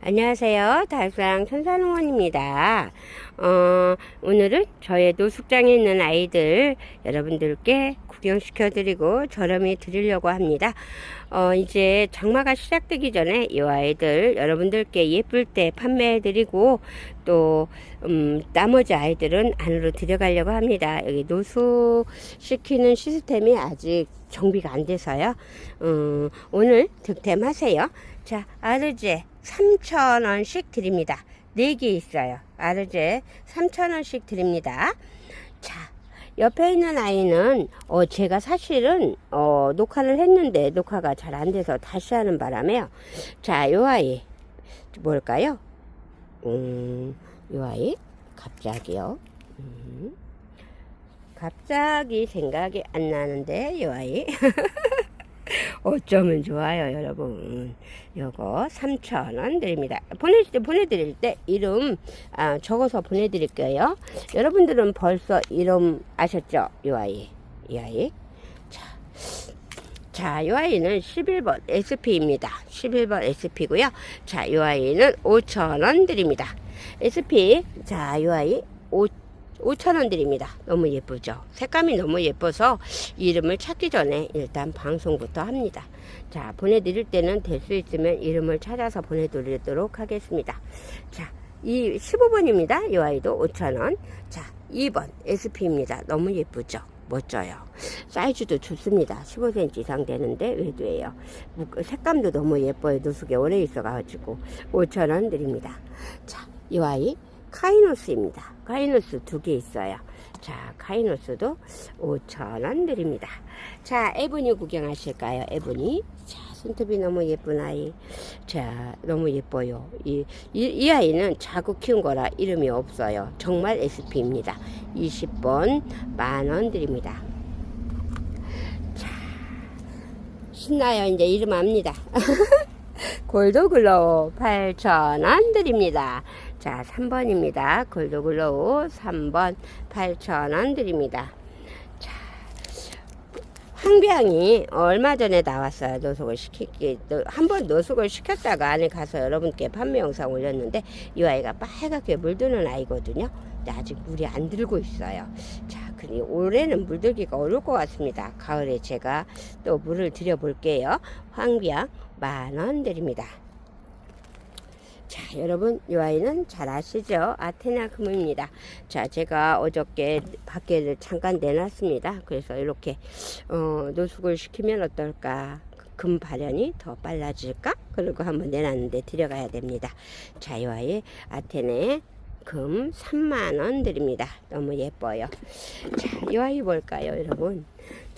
안녕하세요. 달상 천사농원입니다. 어, 오늘은 저의 노숙장에 있는 아이들 여러분들께 구경시켜드리고 저렴히 드리려고 합니다. 어, 이제 장마가 시작되기 전에 이 아이들 여러분들께 예쁠 때 판매해드리고 또 음, 나머지 아이들은 안으로 들여가려고 합니다. 여기 노숙시키는 시스템이 아직 정비가 안 돼서요. 음, 오늘 득템하세요. 자, 아르제 3,000원씩 드립니다. 4개 있어요. 아르제 3,000원씩 드립니다. 자, 옆에 있는 아이는 어 제가 사실은 어 녹화를 했는데 녹화가 잘 안 돼서 다시 하는 바람에요. 자, 요 아이 뭘까요? 음, 요 아이 갑자기요. 음, 갑자기 생각이 안 나는데 요 아이 어쩌면 좋아요, 여러분. 요거 3,000원 드립니다. 보내, 보내드릴 때 이름 아, 적어서 보내드릴게요. 여러분들은 벌써 이름 아셨죠? 이 아이. 이 아이. 자, 자, 이 아이는 11번 SP입니다. 11번 SP고요. 자, 이 아이는 5,000원 드립니다. SP. 자, 이 아이 5 5,000원 드립니다. 너무 예쁘죠? 색감이 너무 예뻐서 이름을 찾기 전에 일단 방송부터 합니다. 자, 보내드릴 때는 될 수 있으면 이름을 찾아서 보내드리도록 하겠습니다. 자, 이 15번입니다. 이 아이도 5,000원. 자, 2번 SP입니다. 너무 예쁘죠? 멋져요. 사이즈도 좋습니다. 15cm 이상 되는데 외도예요. 색감도 너무 예뻐요. 노숙에 오래 있어가지고 5,000원 드립니다. 자, 이 아이 카이노스입니다. 카이노스 두 개 있어요. 자, 카이노스도 5,000원 드립니다. 자, 에브니 구경하실까요? 에브니. 자, 손톱이 너무 예쁜 아이. 자, 너무 예뻐요. 이, 이, 이 아이는 자구 키운 거라 이름이 없어요. 정말 SP입니다. 20번 만원 드립니다. 자, 신나요. 이제 이름 압니다. 골드글로우 8,000원 드립니다. 자, 3번입니다. 골드글로우 3번 8,000원 드립니다. 자, 황비양이 얼마 전에 나왔어요. 노숙을 시키기. 한번 노숙을 시켰다가 안에 가서 여러분께 판매 영상 올렸는데 이 아이가 빨갛게 물드는 아이거든요. 근데 아직 물이 안 들고 있어요. 자, 그니 올해는 물들기가 어려울 것 같습니다. 가을에 제가 또 물을 드려 볼게요. 황비양 만원 드립니다. 자, 여러분, 이 아이는 잘 아시죠? 아테나 금입니다. 자, 제가 어저께 밖에 잠깐 내놨습니다. 그래서 이렇게, 어, 노숙을 시키면 어떨까? 금 발현이 더 빨라질까? 그리고 한번 내놨는데 들여가야 됩니다. 자, 이 아이 아테네 금 3만원 드립니다. 너무 예뻐요. 자, 이 아이 뭘까요, 여러분?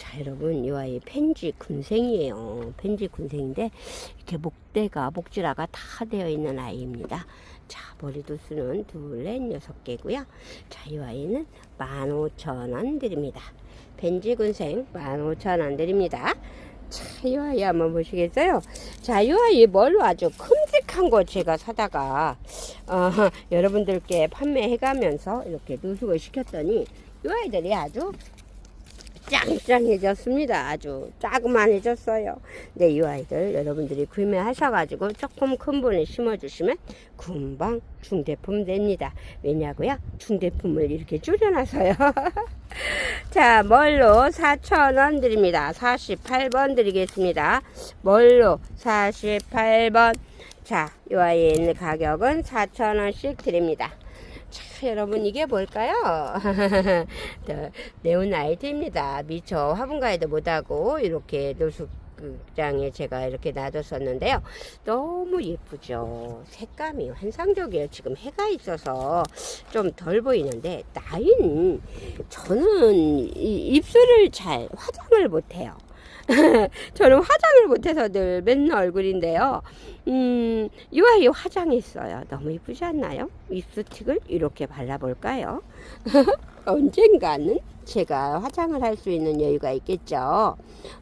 자, 여러분, 이 아이 펜지 군생이에요. 펜지 군생인데, 이렇게 목대가, 목줄화가 다 되어 있는 아이입니다. 자, 머리 도 수는 둘, 넷, 여섯 개고요. 자, 이 아이는 15,000원 드립니다. 펜지 군생 15,000원 드립니다. 자, 이 아이 한번 보시겠어요? 자, 이 아이 뭘로 아주 큼직한 거 제가 사다가, 어, 여러분들께 판매해 가면서 이렇게 누숙을 시켰더니, 이 아이들이 아주 짱짱해졌습니다. 아주 짜그만해졌어요. 네, 이 아이들 여러분들이 구매하셔가지고 조금 큰 분에 심어주시면 금방 중대품 됩니다. 왜냐고요? 중대품을 이렇게 줄여놔서요. 자, 멀로 4,000원 드립니다. 48번 드리겠습니다. 멀로 48번. 자, 이 아이의 가격은 4,000원씩 드립니다. 자, 여러분 이게 뭘까요? 네오나이트입니다. 미처 화분가에도 못하고 이렇게 노숙장에 제가 이렇게 놔뒀었는데요. 너무 예쁘죠. 색감이 환상적이에요. 지금 해가 있어서 좀 덜 보이는데 나이는 저는 입술을 잘 화장을 못해요. 저는 화장을 못해서 늘 맨날 얼굴인데요. 음, 이 아이 화장했어요. 너무 이쁘지 않나요? 립스틱을 이렇게 발라볼까요? 언젠가는 제가 화장을 할 수 있는 여유가 있겠죠.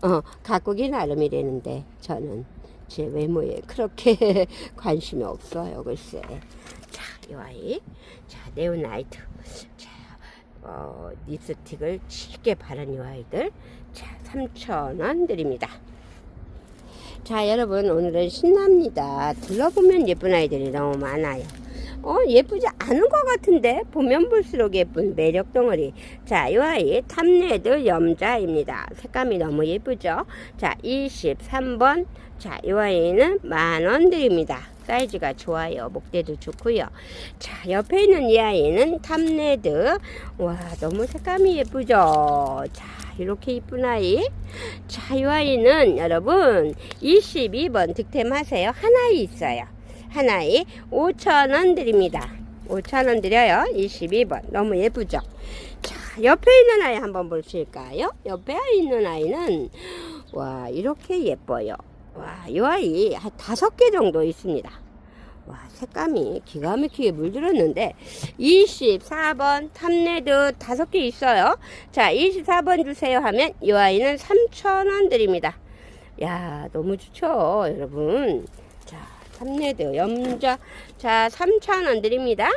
어, 가꾸기 나름이라는데 저는 제 외모에 그렇게 관심이 없어요. 글쎄. 자, 이 아이. 자, 네오나이트. 자, 어, 립스틱을 짙게 바른 이 아이들. 자, 3,000원 드립니다. 자, 여러분, 오늘은 신납니다. 둘러보면 예쁜 아이들이 너무 많아요. 어, 예쁘지 않은 것 같은데, 보면 볼수록 예쁜 매력 덩어리. 자, 이 아이 탐레드 염자입니다. 색감이 너무 예쁘죠? 자, 23번. 자, 이 아이는 만원 드립니다. 사이즈가 좋아요. 목대도 좋고요. 자, 옆에 있는 이 아이는 탐레드. 와, 너무 색감이 예쁘죠? 자, 이렇게 이쁜 아이. 자, 이 아이는 여러분 22번 득템하세요. 하나이 있어요. 하나이 5,000원 드립니다. 5,000원 드려요. 22번. 너무 예쁘죠? 자, 옆에 있는 아이 한번 보실까요? 옆에 있는 아이는 와, 이렇게 예뻐요. 와, 이 아이 한 다섯 개 정도 있습니다. 와, 색감이 기가 막히게 물들었는데 24번 탐레드 다섯 개 있어요. 자, 24번 주세요 하면 이 아이는 3,000원 드립니다. 야, 너무 좋죠, 여러분. 자, 탐레드 염자 자, 3,000원 드립니다.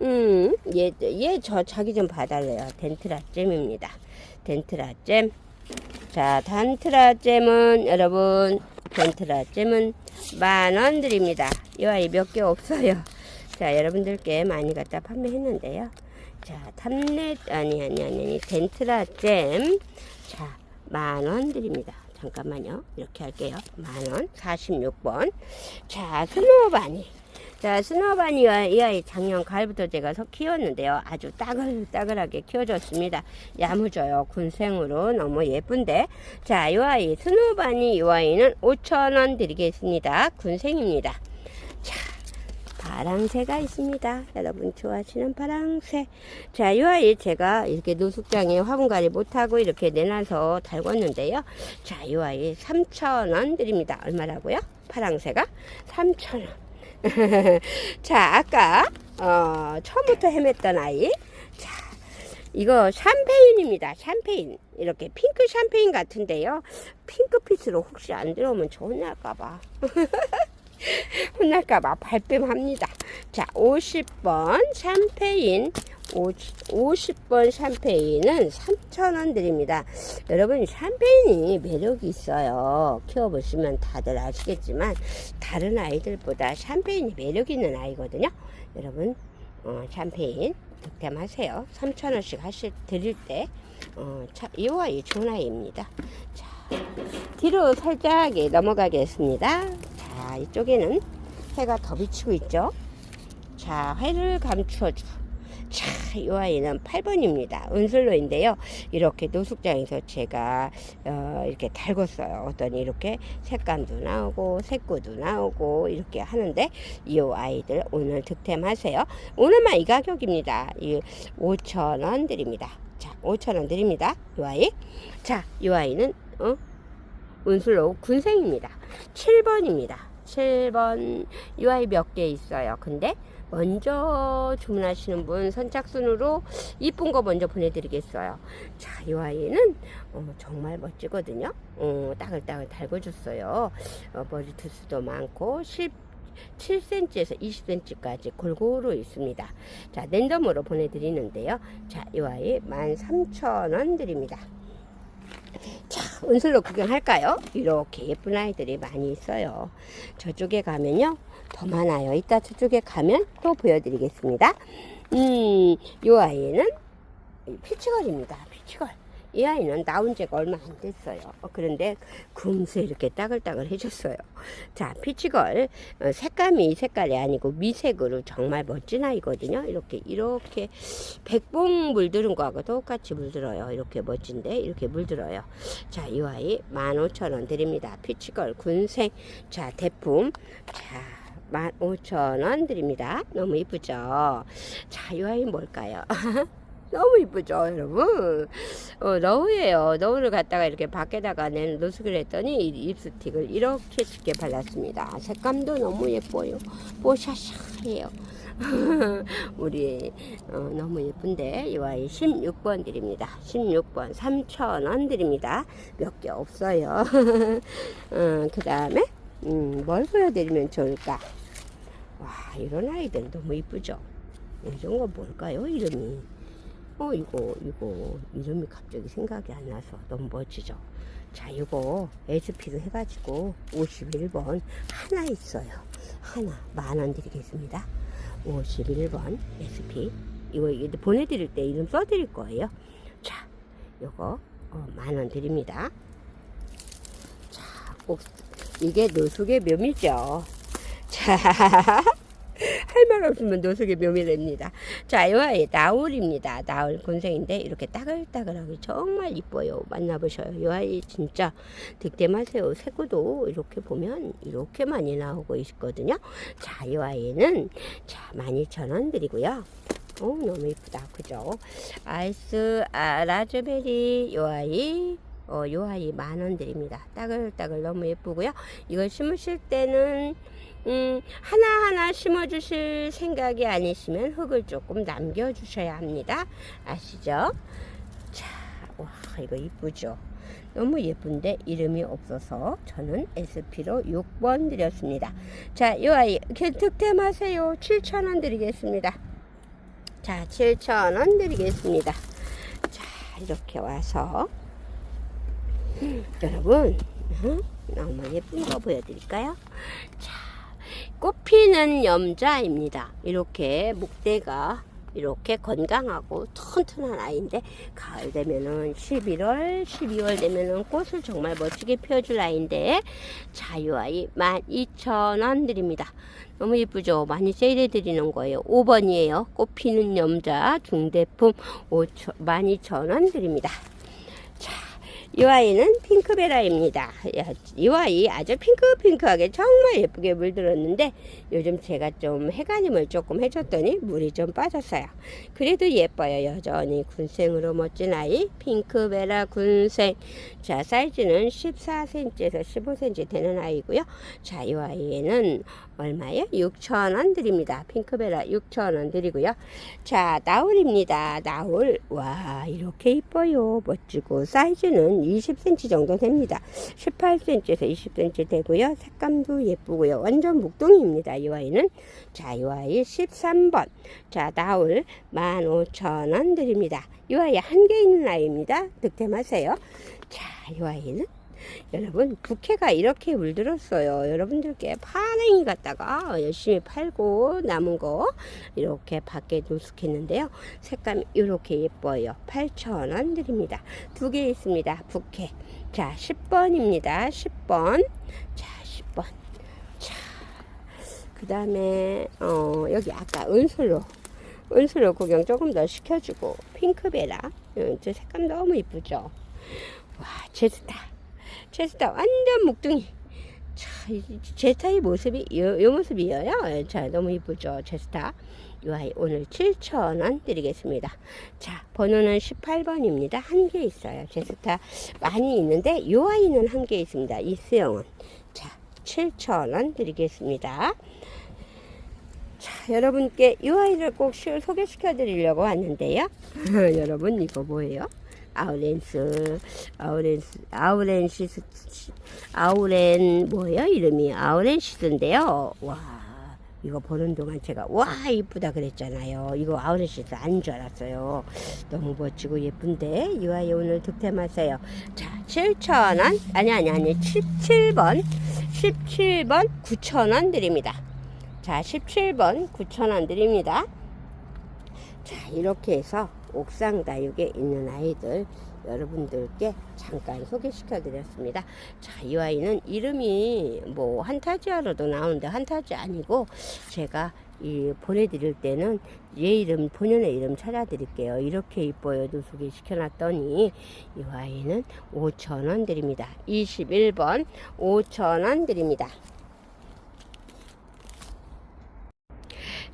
음, 얘, 얘 저 자기 좀 봐달래요. 덴트라잼입니다. 덴트라잼. 자, 단트라잼은 여러분, 덴트라 잼은 만 원 드립니다. 이 아이 몇 개 없어요. 자, 여러분들께 많이 갖다 판매했는데요. 자, 탐넷, 아니, 아니, 아니, 아니, 덴트라 잼. 자, 만 원 드립니다. 잠깐만요. 이렇게 할게요. 만 원. 46번. 자, 스노바니. 자, 스노바니와 이 아이 작년 가을부터 제가 서 키웠는데요. 아주 따글따글하게 키워졌습니다. 야무져요. 군생으로 너무 예쁜데. 자, 이 아이, 스노바니 이 아이는 5,000원 드리겠습니다. 군생입니다. 자, 파랑새가 있습니다. 여러분 좋아하시는 파랑새. 자, 이 아이 제가 이렇게 노숙장에 화분갈이 못하고 이렇게 내놔서 달궜는데요. 자, 이 아이 3,000원 드립니다. 얼마라고요? 파랑새가 3,000원. 자, 아까 어, 처음부터 헤맸던 아이. 자, 이거 샴페인입니다. 샴페인. 이렇게 핑크 샴페인 같은데요. 핑크빛으로 혹시 안 들어오면 저 혼날까봐. 혼날까봐 발뺌합니다. 자, 50번 샴페인. 50 번 샴페인은 3,000원 드립니다. 여러분, 샴페인이 매력이 있어요. 키워보시면 다들 아시겠지만, 다른 아이들보다 샴페인이 매력 있는 아이거든요. 여러분, 어, 샴페인 득템하세요. 3,000원씩 하실, 드릴 때, 어, 차, 이 아이 좋은 아이입니다. 자, 뒤로 살짝 넘어가겠습니다. 자, 이쪽에는 해가 더 비치고 있죠. 자, 해를 감추어줘. 자, 이 아이는 8번입니다. 은슬로인데요. 이렇게 노숙장에서 제가 어, 이렇게 달궜어요. 어떤 이렇게 색감도 나오고 색구도 나오고 이렇게 하는데 이 아이들 오늘 득템하세요. 오늘만 이 가격입니다. 이 5,000원 드립니다. 자, 5,000원 드립니다. 이 아이. 자, 이 아이는 어? 운슬로 군생입니다. 7번입니다. 7번 UI 몇 개 있어요. 근데 먼저 주문하시는 분 선착순으로 이쁜 거 먼저 보내드리겠어요. 자, 이 아이는 어, 정말 멋지거든요. 어, 따글따글 달궈줬어요. 어, 머리 두수도 많고 10 7cm에서 20cm까지 골고루 있습니다. 자, 랜덤으로 보내드리는데요. 자, 이 아이 13,000원 드립니다. 자, 은슬로 구경할까요? 이렇게 예쁜 아이들이 많이 있어요. 저쪽에 가면요. 더 많아요. 이따 저쪽에 가면 또 보여드리겠습니다. 음, 이 아이는 피치걸입니다. 피치걸. 이 아이는 나온 지가 얼마 안 됐어요. 어, 그런데 금세 이렇게 따글따글 해줬어요. 자, 피치걸. 어, 색감이 이 색깔이 아니고 미색으로 정말 멋진 아이거든요. 이렇게, 이렇게 백봉 물들은 거하고 똑같이 물들어요. 이렇게 멋진데, 이렇게 물들어요. 자, 이 아이 15,000원 드립니다. 피치걸 군생. 자, 대품. 자, 15,000원 드립니다. 너무 이쁘죠? 자, 이 아이 뭘까요? 너무 이쁘죠, 여러분? 어, 너우예요. 너우를 갖다가 이렇게 밖에다가 낸 노숙을 했더니 이 립스틱을 이렇게 쉽게 발랐습니다. 색감도 너무 예뻐요. 뽀샤샤해요. 우리 어, 너무 예쁜데 이 아이 16번 드립니다. 16번 3,000원 드립니다. 몇 개 없어요. 어, 그 다음에 음, 뭘 보여드리면 좋을까? 와 이런 아이들 너무 이쁘죠? 이런 거 뭘까요? 이름이 어, 이거, 이거, 이름이 갑자기 생각이 안 나서 너무 멋지죠? 자, 이거 SP로 해가지고 51번 하나 있어요. 하나, 만원 드리겠습니다. 51번 SP. 이거 보내드릴 때 이름 써드릴 거예요. 자, 요거, 어, 만원 드립니다. 자, 꼭, 이게 노숙의 묘미죠. 자, 할 말 없으면 노숙의 묘미랍니다. 자, 이 아이 나울입니다. 나울 곤생인데 이렇게 따글따글하게 정말 이뻐요. 만나보셔요. 이 아이 진짜 득템하세요. 새구도 이렇게 보면 이렇게 많이 나오고 있거든요. 자, 이 아이는 자 12,000원 드리고요. 오, 너무 이쁘다. 그죠? 아이스 아, 라즈베리 요 아이 어, 요 아이 만 원 드립니다. 따글따글 너무 예쁘고요. 이걸 심으실 때는 음, 하나하나 심어주실 생각이 아니시면 흙을 조금 남겨주셔야 합니다. 아시죠? 자, 와, 이거 이쁘죠? 너무 예쁜데 이름이 없어서 저는 SP로 6번 드렸습니다. 자, 이 아이 득템하세요. 7,000원 드리겠습니다. 자, 7,000원 드리겠습니다. 자, 이렇게 와서 여러분 어? 너무 예쁜 거 보여드릴까요? 자, 꽃피는 염자입니다. 이렇게 목대가 이렇게 건강하고 튼튼한 아이인데 가을 되면은 11월, 12월 되면은 꽃을 정말 멋지게 피워줄 아이인데 자, 이 아이 12,000원 드립니다. 너무 예쁘죠? 많이 세일해 드리는 거예요. 5번이에요. 꽃피는 염자 중대품 5천, 12,000원 드립니다. 자, 이 아이는 핑크베라입니다. 야, 이 아이 아주 핑크핑크하게 정말 예쁘게 물들었는데 요즘 제가 좀 해가님을 조금 해줬더니 물이 좀 빠졌어요. 그래도 예뻐요. 여전히 군생으로 멋진 아이 핑크베라 군생. 자 사이즈는 14cm에서 15cm 되는 아이고요. 자 이 아이에는 얼마예요? 6,000원 드립니다. 핑크베라 6,000원 드리고요. 자, 나울입니다. 나울. 와, 이렇게 이뻐요. 멋지고. 사이즈는 20cm 정도 됩니다. 18cm에서 20cm 되고요. 색감도 예쁘고요. 완전 묵동입니다. 이 아이는. 자, 이 아이 13번. 자, 나울 15,000원 드립니다. 이 아이 한 개 있는 아이입니다. 득템하세요. 자, 이 아이는 여러분 부캐가 이렇게 물들었어요. 여러분들께 파랭이 갖다가 열심히 팔고 남은 거 이렇게 밖에 노숙했는데요. 색감이 이렇게 예뻐요. 8,000원 드립니다. 두 개 있습니다. 부캐. 자, 10번입니다. 10번. 자, 10번. 자, 그 다음에 어, 여기 아까 은솔로 은솔로 구경 조금 더 시켜주고 핑크베라. 음, 저 색감 너무 이쁘죠. 와, 제스타. 제스타 완전 목둥이. 자, 이 제스타의 모습이 요, 요 모습이에요. 자, 너무 이쁘죠, 제스타. 이 아이 오늘 7,000원 드리겠습니다. 자, 번호는 18번입니다. 한 개 있어요. 제스타 많이 있는데 이 아이는 한 개 있습니다. 이수영은. 자, 7,000원 드리겠습니다. 자, 여러분께 이 아이를 꼭 시- 소개시켜 드리려고 왔는데요. 여러분, 이거 뭐예요? 아우렌스, 아우렌스, 아우렌시스, 아우렌, 뭐예요? 이름이 아우렌시스인데요. 와, 이거 보는 동안 제가, 와, 이쁘다 그랬잖아요. 이거 아우렌시스 아닌 줄 알았어요. 너무 멋지고 예쁜데, 이 아이 오늘 득템하세요. 자, 7,000원, 아니, 아니, 아니, 17번, 17번 9,000원 드립니다. 자, 17번 9,000원 드립니다. 자, 이렇게 해서 옥상 다육에 있는 아이들 여러분들께 잠깐 소개시켜 드렸습니다. 자, 이 아이는 이름이 뭐 한타지아로도 나오는데 한타지 아니고 제가 이 보내드릴 때는 얘 이름 본연의 이름 찾아드릴게요. 이렇게 이뻐요도 소개시켜 놨더니 이 아이는 5,000원 드립니다. 21번 5,000원 드립니다.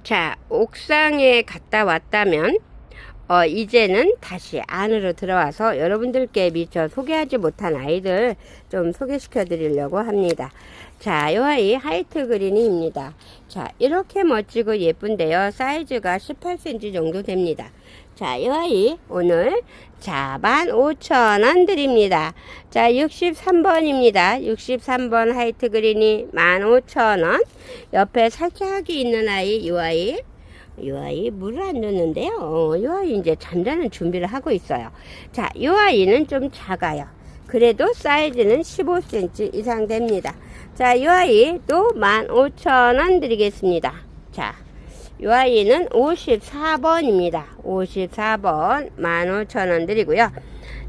자, 옥상에 갔다 왔다면, 어, 이제는 다시 안으로 들어와서 여러분들께 미처 소개하지 못한 아이들 좀 소개시켜 드리려고 합니다. 자, 이 아이 하이트 그린입니다. 자, 이렇게 멋지고 예쁜데요. 사이즈가 18cm 정도 됩니다. 자, 이 아이 오늘 자, 15,000원 드립니다. 자, 63번입니다. 63번 하이트 그린이 15,000원. 옆에 살짝이 있는 아이, 이 아이. 이 아이 물을 안 줬는데요. 어, 이 아이 이제 잠자는 준비를 하고 있어요. 자, 이 아이는 좀 작아요. 그래도 사이즈는 15cm 이상 됩니다. 자, 이 아이도 15,000원 드리겠습니다. 자, 이 아이는 54번입니다. 54번 15,000원 드리고요.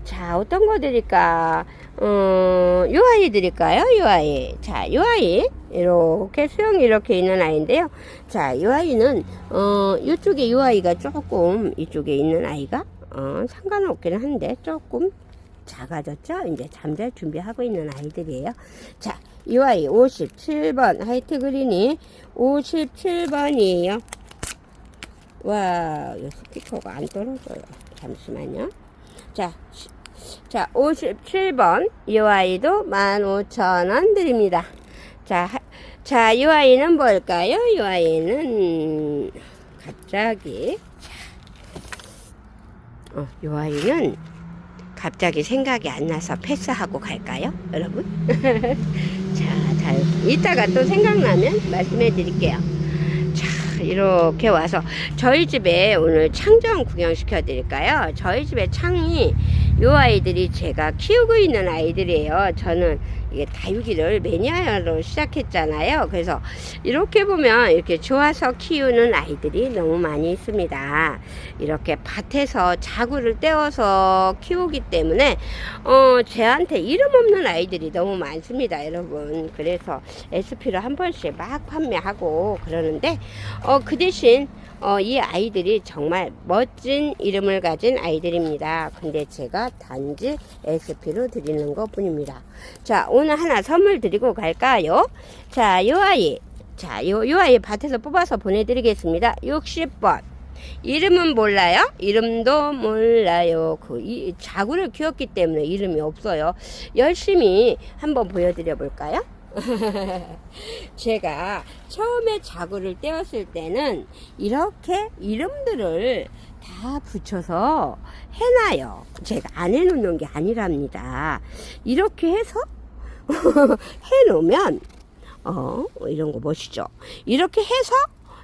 자, 어떤 거 드릴까? 어, 요 아이 드릴까요? 요 아이. 자, 요 아이. 이렇게 수영이 이렇게 있는 아이인데요. 자, 요 아이는, 어, 이쪽에 요 아이가 조금, 이쪽에 있는 아이가, 어, 상관은 없기는 한데, 조금 작아졌죠? 이제 잠잘 준비하고 있는 아이들이에요. 자, 이 아이 57번, 하이트 그린이 57번이에요. 와, 이 스피커가 안 떨어져요. 잠시만요. 자, 시- 자, 57번. 이 아이도 15,000원 드립니다. 자, 하- 자, 이 아이는 뭘까요? 이 아이는 갑자기 어, 이 아이는 갑자기 생각이 안 나서 패스하고 갈까요? 여러분? 자, 자, 이따가 또 생각나면 말씀해 드릴게요. 자, 이렇게 와서 저희 집에 오늘 창정 구경시켜 드릴까요? 저희 집에 창이 요 아이들이 제가 키우고 있는 아이들이에요. 저는 이게 다육이를 매니아로 시작했잖아요. 그래서 이렇게 보면 이렇게 좋아서 키우는 아이들이 너무 많이 있습니다. 이렇게 밭에서 자구를 떼어서 키우기 때문에 어 제한테 이름 없는 아이들이 너무 많습니다, 여러분. 그래서 SP를 한 번씩 막 판매하고 그러는데 어 그 대신 어, 이 아이들이 정말 멋진 이름을 가진 아이들입니다. 근데 제가 단지 SP로 드리는 것 뿐입니다. 자, 오늘 하나 선물 드리고 갈까요? 자, 요 아이. 자, 요, 요 아이 밭에서 뽑아서 보내드리겠습니다. 60번. 이름은 몰라요? 이름도 몰라요. 그, 이, 자구를 키웠기 때문에 이름이 없어요. 열심히 한번 보여드려 볼까요? 제가 처음에 자구를 떼었을 때는 이렇게 이름들을 다 붙여서 해놔요. 제가 안 해놓는 게 아니랍니다. 이렇게 해서 해놓으면 어 이런 거 멋있죠. 이렇게 해서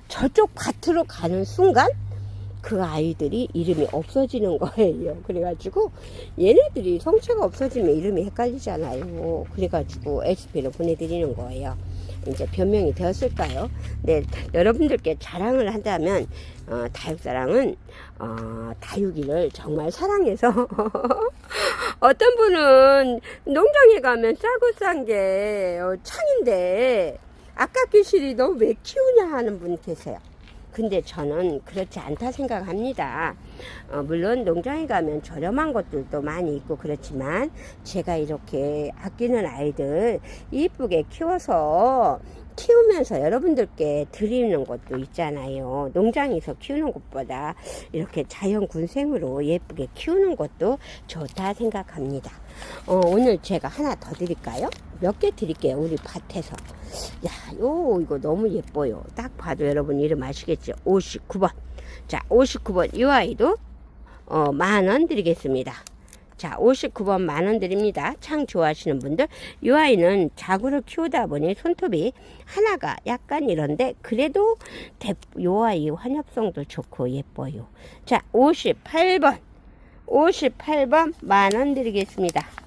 저쪽 밭으로 가는 순간 그 아이들이 이름이 없어지는 거예요. 그래가지고 얘네들이 성체가 없어지면 이름이 헷갈리잖아요. 그래가지고 SP로 보내드리는 거예요. 이제 변명이 되었을까요? 네, 여러분들께 자랑을 한다면 어, 다육사랑은 어, 다육이를 정말 사랑해서 어떤 분은 농장에 가면 싸고 싼게 어, 창인데 아깝게 실이 너 왜 키우냐 하는 분 계세요. 근데 저는 그렇지 않다 생각합니다. 어, 물론 농장에 가면 저렴한 것들도 많이 있고 그렇지만 제가 이렇게 아끼는 아이들 이쁘게 키워서 키우면서 여러분들께 드리는 것도 있잖아요. 농장에서 키우는 것보다 이렇게 자연 군생으로 예쁘게 키우는 것도 좋다 생각합니다. 어, 오늘 제가 하나 더 드릴까요? 몇 개 드릴게요. 우리 밭에서. 야, 요, 이거 너무 예뻐요. 딱 봐도 여러분 이름 아시겠죠? 59번. 자, 59번. 이 아이도, 어, 만원 드리겠습니다. 자, 59번 만원 드립니다. 창 좋아하시는 분들. 이 아이는 자구를 키우다 보니 손톱이 하나가 약간 이런데, 그래도 대, 요 아이 환엽성도 좋고 예뻐요. 자, 58번. 58번 만원 드리겠습니다.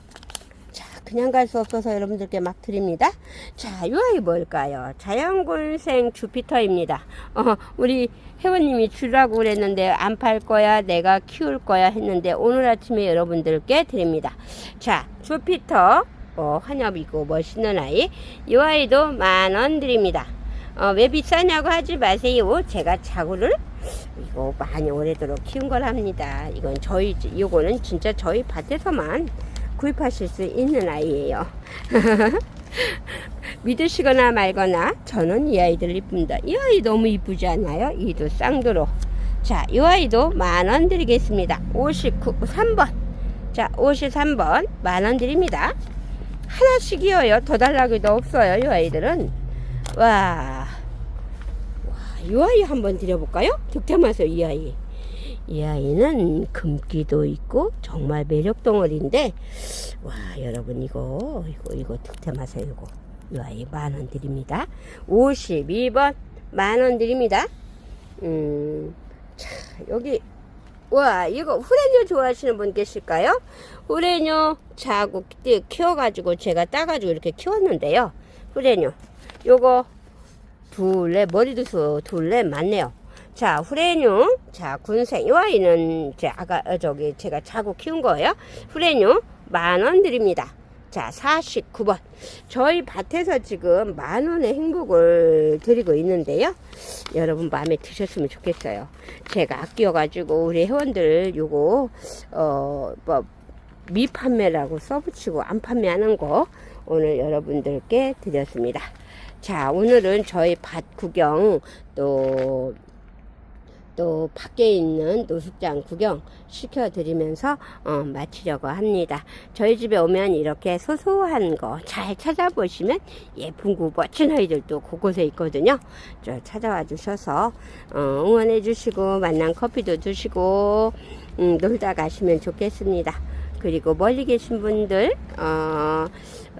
자, 그냥 갈 수 없어서 여러분들께 막 드립니다. 자, 이 아이 뭘까요? 자연군생 주피터입니다. 어, 우리 회원님이 주라고 그랬는데 안 팔 거야, 내가 키울 거야 했는데 오늘 아침에 여러분들께 드립니다. 자, 주피터. 어, 환엽이고 멋있는 아이. 이 아이도 만 원 드립니다. 어, 왜 비싸냐고 하지 마세요. 제가 자구를 이거 많이 오래도록 키운 거랍니다. 이건 저희, 이거는 진짜 저희 밭에서만 구입하실 수 있는 아이예요. 믿으시거나 말거나 저는 이 아이들 이쁩니다. 이 아이 너무 이쁘지 않아요? 이도 쌍두로. 자, 이 아이도 만 원 드리겠습니다. 59, 3번. 자, 53번 만 원 드립니다. 하나씩이어요. 더 달라고도 없어요. 이 아이들은. 와. 이 아이 한번 드려볼까요? 득템하세요, 이 아이. 이 아이는 금기도 있고 정말 매력 덩어리인데 와 여러분 이거 이거 이거 득템하세요 이거 이 아이 만원 드립니다 52번 만원 드립니다 음, 자, 여기, 와, 이거 후레뇨 좋아하시는 분 계실까요? 후레뇨 띠- 키워가지고 제가 따가지고 이렇게 키웠는데요. 후레뇨. 요거 둘레, 머리도 수 둘레 맞네요. 자, 후레뇨. 자, 군생. 이 아이는 제 아가, 어, 저기, 제가 자고 키운 거예요. 후레뇨 만원 드립니다. 자, 49번. 저희 밭에서 지금 만 원의 행복을 드리고 있는데요. 여러분 마음에 드셨으면 좋겠어요. 제가 아껴가지고 우리 회원들 요거, 어, 뭐, 미판매라고 써붙이고 안 판매하는 거 오늘 여러분들께 드렸습니다. 자, 오늘은 저희 밭 구경 또, 또 밖에 있는 노숙장 구경 시켜드리면서 어, 마치려고 합니다. 저희 집에 오면 이렇게 소소한 거 잘 찾아보시면 예쁜 구 멋진 아이들도 곳곳에 있거든요. 저 찾아와 주셔서 어, 응원해 주시고 만난 커피도 드시고 음, 놀다 가시면 좋겠습니다. 그리고 멀리 계신 분들 어,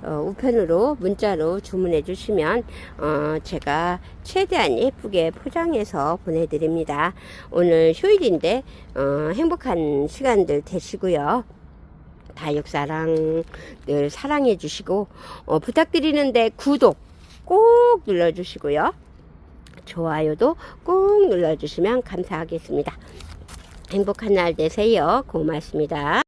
어, 우편으로 문자로 주문해 주시면 어, 제가 최대한 예쁘게 포장해서 보내드립니다. 오늘 휴일인데 어, 행복한 시간들 되시고요. 다육사랑 늘 사랑해 주시고 어, 부탁드리는데 구독 꼭 눌러주시고요. 좋아요도 꼭 눌러주시면 감사하겠습니다. 행복한 날 되세요. 고맙습니다.